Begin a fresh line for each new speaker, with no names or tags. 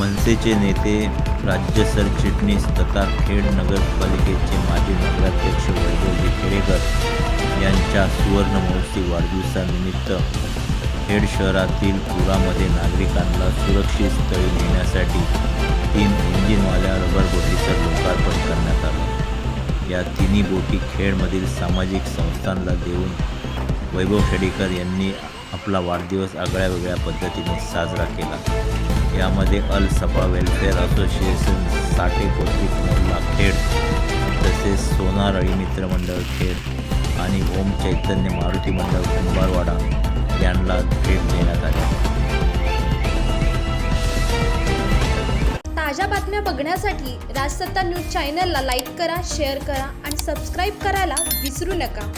मनसेचे नेते राज्य सरचिटणीस तथा खेड नगरपालिकेचे माजी नगराध्यक्ष वैभव खेडेकर यांच्या सुवर्ण महोत्सवी वाढदिवसानिमित्त खेड शहरातील पुरामध्ये नागरिकांना सुरक्षित स्थळी नेण्यासाठी तीन इंजिनवाल्या रबर बोटीचं लोकार्पण करण्यात आलं. या तिन्ही बोटी खेडमधील सामाजिक संस्थांना देऊन वैभव खेडेकर यांनी आपला वाढदिवस आगळ्या वेगळ्या पद्धतीने साजरा केला. यामध्ये अल सफा वेलफेअर असोसिएशन साठे कोथिक मोहल्ला खेड तसेच सोनारळी मित्रमंडळ खेड आणि ओम चैतन्य मारुती मंडळ कुंभारवाडा यांना भेट देण्यात आली.
ताज्या बातम्या बघण्यासाठी राजसत्ता न्यूज चॅनलला लाईक करा शेअर करा आणि सबस्क्राईब करायला विसरू नका.